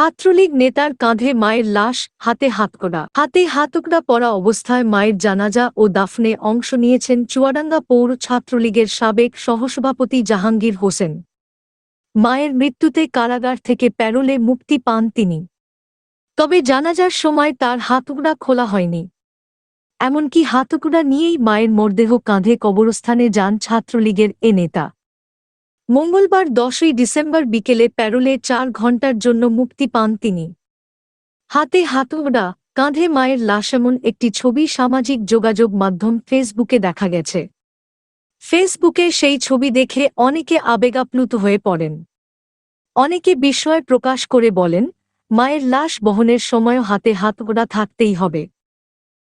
ছাত্রলীগ নেতার কাঁধে মায়ের লাশ, হাতে হাতকড়া। হাতে হাতকড়া পরা অবস্থায় মায়ের জানাজা ও দাফনে অংশ নিয়েছেন চুয়াডাঙ্গা পৌর ছাত্রলীগের সাবেক সহসভাপতি জাহাঙ্গীর হোসেন। মায়ের মৃত্যুতে কারাগার থেকে প্যারোলে মুক্তি পান তিনি। তবে জানাজার সময় তার হাতকড়া খোলা হয়নি। এমনকি হাতকড়া নিয়েই মায়ের মরদেহ কাঁধে কবরস্থানে যান ছাত্রলীগের এ নেতা। মঙ্গলবার দশই ডিসেম্বর বিকেলে প্যারোলে চার ঘণ্টার জন্য মুক্তি পান তিনি। হাতে হাতুড়া কাঁধে মায়ের লাশ এমন একটি ছবি সামাজিক যোগাযোগ মাধ্যম ফেসবুকে দেখা গেছে। ফেসবুকে সেই ছবি দেখে অনেকে আবেগাপ্লুত হয়ে পড়েন। অনেকে বিস্ময় প্রকাশ করে বলেন, মায়ের লাশ বহনের সময়ও হাতে হাতকড়া থাকতেই হবে।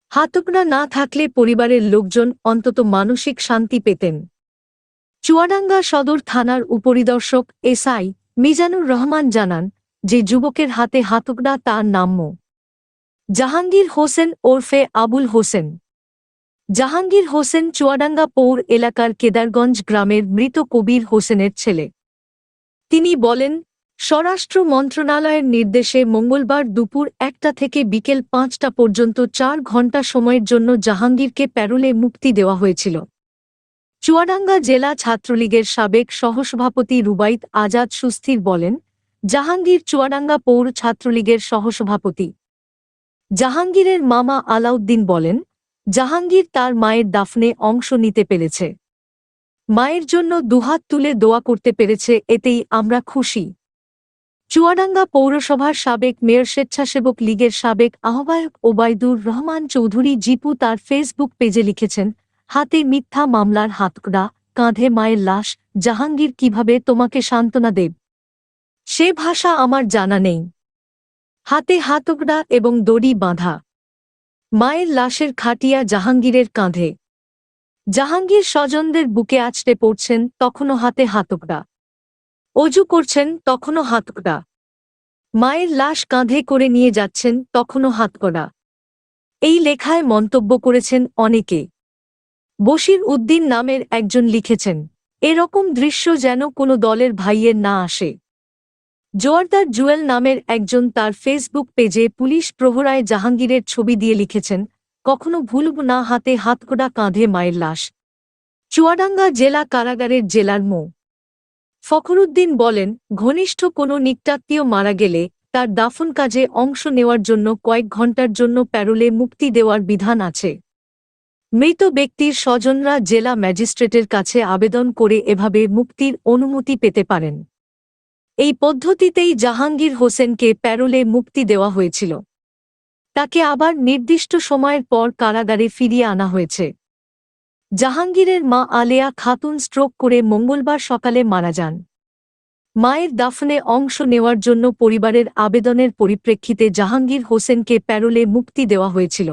হাতকড়া না থাকলে পরিবারের লোকজন অন্তত মানসিক শান্তি পেতেন। চুয়াডাঙ্গা সদর থানার উপরিদর্শক এসআই মিজানুর রহমান জানান যে যুবকের হাতে হাতকড়া তার নাম্য। জাহাঙ্গীর হোসেন ওরফে আবুল হোসেন। জাহাঙ্গীর হোসেন চুয়াডাঙ্গা পৌর এলাকার কেদারগঞ্জ গ্রামের মৃত কবির হোসেনের ছেলে। তিনি বলেন, স্বরাষ্ট্র মন্ত্রণালয়ের নির্দেশে মঙ্গলবার দুপুর একটা থেকে বিকেল পাঁচটা পর্যন্ত চার ঘণ্টা সময়ের জন্য জাহাঙ্গীরকে প্যারোলে মুক্তি দেওয়া হয়েছিল। চুয়াডাঙ্গা জেলা ছাত্রলীগের সাবেক সহসভাপতি রুবাইত আজাদ সুস্থির বলেন, জাহাঙ্গীর চুয়াডাঙ্গা পৌর ছাত্রলীগের সহসভাপতি। জাহাঙ্গীরের মামা আলাউদ্দিন বলেন, জাহাঙ্গীর তার মায়ের দাফনে অংশ নিতে পেরেছে। মায়ের জন্য দুহাত তুলে দোয়া করতে পেরেছে, এতেই আমরা খুশি। চুয়াডাঙ্গা পৌরসভার সাবেক মেয়র স্বেচ্ছাসেবক লীগের সাবেক আহ্বায়ক ওবায়দুর রহমান চৌধুরী জিপু তার ফেসবুক পেজে লিখেছেন হাতে মিথ্যা মামলার হাতকড়া, কাঁধে মায়ের লাশ, জাহাঙ্গীর কীভাবে তোমাকে সান্ত্বনা দেব? সে ভাষা আমার জানা নেই। হাতে হাতকড়া এবং দড়ি বাঁধা। মায়ের লাশের খাটিয়া জাহাঙ্গীরের কাঁধে। জাহাঙ্গীর স্বজনদের বুকে আছড়ে পড়ছেন, তখনও হাতে হাতকড়া। অজু করছেন, তখনও হাতকড়া। মায়ের লাশ কাঁধে করে নিয়ে যাচ্ছেন, তখনও হাতকড়া। এই লেখায় মন্তব্য করেছেন অনেকে। বশির উদ্দিন নামের একজন লিখেছেন, এরকম দৃশ্য যেন কোনো দলের ভাইয়ের না আসে। জোয়ারদার জুয়েল নামের একজন তার ফেসবুক পেজে পুলিশ প্রহরায় জাহাঙ্গীরের ছবি দিয়ে লিখেছেন, কখনো ভুলব না হাতে হাতকোড়া কাঁধে মায়ের লাশ। চুয়াডাঙ্গা জেলা কারাগারের জেলার মো। ফখরুদ্দিন বলেন, ঘনিষ্ঠ কোনো নিকটাত্মীয় মারা গেলে তার দাফন কাজে অংশ নেওয়ার জন্য কয়েক ঘণ্টার জন্য প্যারোলে মুক্তি দেওয়ার বিধান আছে। মৃত ব্যক্তির স্বজনরা জেলা ম্যাজিস্ট্রেটের কাছে আবেদন করে এভাবে মুক্তির অনুমতি পেতে পারেন। এই পদ্ধতিতেই জাহাঙ্গীর হোসেনকে প্যারোলে মুক্তি দেওয়া হয়েছিল। তাকে আবার নির্দিষ্ট সময়ের পর কারাগারে ফিরিয়ে আনা হয়েছে। জাহাঙ্গীরের মা আলেয়া খাতুন স্ট্রোক করে মঙ্গলবার সকালে মারা যান। মায়ের দাফনে অংশ নেওয়ার জন্য পরিবারের আবেদনের পরিপ্রেক্ষিতে জাহাঙ্গীর হোসেনকে প্যারোলে মুক্তি দেওয়া হয়েছিল।